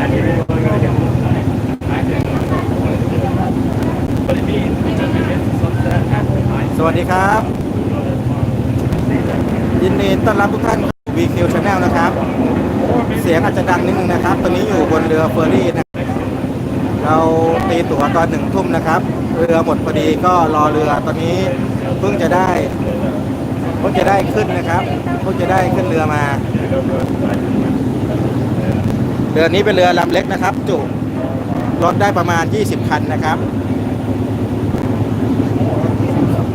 สวัสดีครับ ยินดีต้อนรับทุกท่านเข้าสู่ VQ Channel นะครับ เสียงอาจจะดังนิดนึงนะครับ ตอนนี้อยู่บนเรือเฟอร์รี่นะเราตีตั๋วตอนหนึ่งทุ่มนะครับ เรือหมดพอดีก็รอเรือตอนนี้เพิ่งจะได้เพิ่งจะได้ขึ้นนะครับเพิ่งจะได้ขึ้นเรือมา เรือนี้เป็นเรือลำเล็กนะครับ จุรถได้ประมาณ 20 คันนะครับ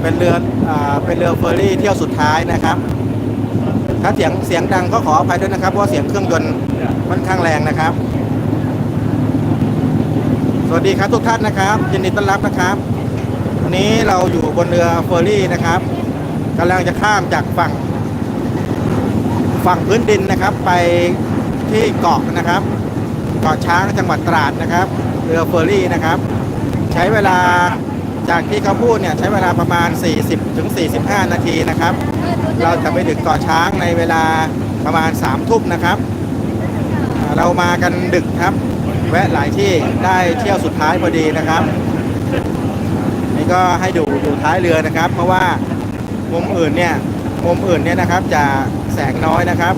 เป็นเรืออเป็นเรือเฟอร์รี่เที่ยวสุดท้ายนะครับ ถ้าเสียงเสียงดังก็ขออภัยด้วยนะครับเพราะว่าเสียงเครื่องยนต์ค่อนข้างแรงนะครับ สวัสดีครับทุกท่านนะครับยินดีต้อนรับนะครับวันนี้เราอยู่บนเรือเฟอร์รี่นะครับกำลังจะข้ามจากฝั่งฝั่งพื้นดินนะครับไป ที่เกาะนะครับเกาะช้างจังหวัดตราดนะครับ เรือเฟอร์รี่นะครับ ใช้เวลาจากที่เขาพูดเนี่ยใช้เวลาประมาณ 40ถึง45 นาทีนะครับ เราจะไปถึงเกาะช้างในเวลาประมาณ3ทุ่มนะครับ เรามากันดึกครับ แวะหลายที่ได้เที่ยวสุดท้ายพอดีนะครับ นี่ก็ให้ดูอยู่ท้ายเรือนะครับ เพราะว่ามุมอื่นเนี่ยมุมอื่นเนี่ยนะครับจะแสงน้อยนะครับ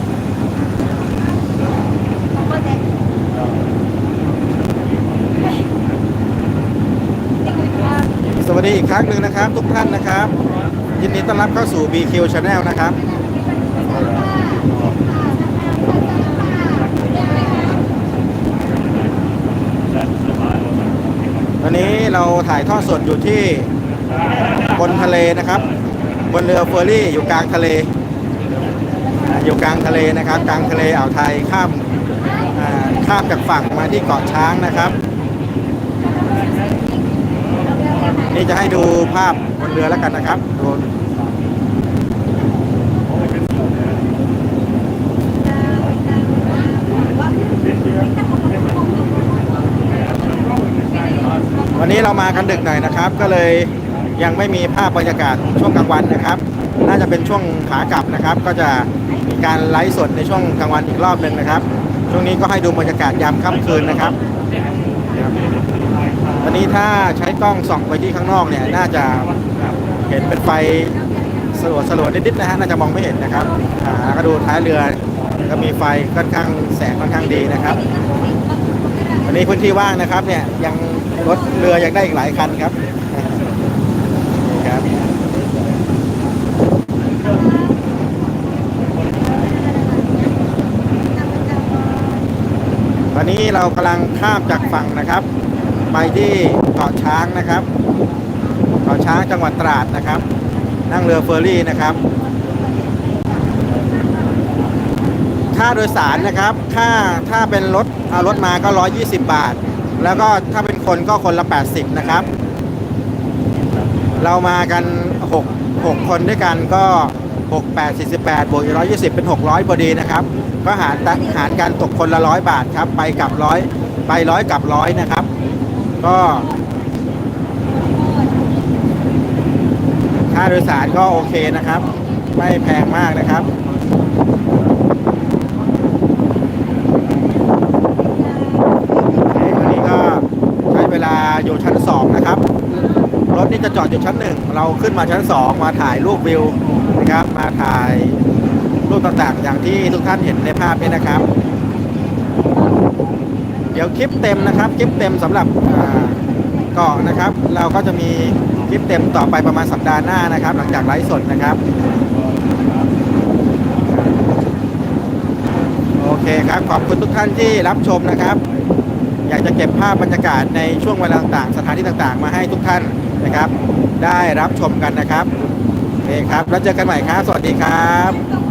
สวัส ดีอีกครั้งหนึ่งนะครับ ทุกท่านนะครับ ยินดีต้อนรับเข้าสู่ BQ Channel นะครับตอนนี้เราถ่ายทอดสดอยู่ที่บนทะเลนะครับ บนเรือเฟอร์รี่อยู่กลางทะเล อยู่กลางทะเลนะครับ กลางทะเลอ่าวไทยข้ามข้ามจากฝั่งมาที่เกาะช้างนะครับ นี่จะให้ดูภาพบนเรือแล้วกันนะครับดูวันนี้เรามากันดึกหน่อยนะครับ ก็เลยยังไม่มีภาพบรรยากาศช่วงกลางวันนะครับ น่าจะเป็นช่วงขากลับนะครับ ก็จะมีการไลฟ์สดในช่วงกลางวันอีกรอบหนึ่งนะครับ ช่วงนี้ก็ให้ดูบรรยากาศยามค่ำคืนนะครับ วันนี้ถ้าใช้กล้องส่องไปที่ข้างนอกเนี่ยน่าจะเห็นเป็นไฟสลัวสลัวนิดๆนะฮะน่าจะมองไม่เห็นนะครับก็ดูท้ายเรือก็มีไฟค่อนข้างแสงค่อนข้างดีนะครับวันนี้พื้นที่ว่างนะครับเนี่ยยังรถเรือยังได้อีกหลายคันครับนี่ครับตอนนี้เรากำลังข้ามจากฝั่งนะครับ ไปที่เกาะช้างนะครับเกาะช้างจังหวัดตราดนะครับ นั่งเรือเฟอร์รี่นะครับ ค่าโดยสารนะครับ ค่าถ้าเป็นรถเอารถมาก็ 120 บาท แล้วก็ถ้าเป็นคนก็คนละ 80 นะครับ เรามากัน 6 6 คนด้วยกันก็ 6 8 48 บวกอีก120 เป็น 600พอดีนะครับ ก็หารหารกันตกคนละ 100 บาทครับ ไปกลับร้อยไปร้อยกลับร้อยนะครับ ก็ ค่าโดยสารก็โอเคนะครับ ไม่แพงมากนะครับตอนนี้ก็ใช้เวลาอยู่ชั้น2นะครับ รถนี่จะจอดอยู่ชั้น1เราขึ้นมาชั้น2มาถ่ายรูปวิวนะครับ มาถ่ายรูปต่างๆ อย่างที่ทุกท่านเห็นในภาพนี้นะครับ เดี๋ยวคลิปเต็มนะครับ คลิปเต็มสำหรับ เกาะนะครับ เราก็จะมีคลิปเต็มต่อไปประมาณสัปดาห์หน้านะครับ หลังจากไลฟ์สดนะครับ โอเคครับ ขอบคุณทุกท่านที่รับชมนะครับ อยากจะเก็บภาพบรรยากาศในช่วงเวลาต่างๆ สถานที่ต่างๆ มาให้ทุกท่านนะครับ ได้รับชมกันนะครับโอเคครับ แล้วเจอกันใหม่ครับ สวัสดีครับ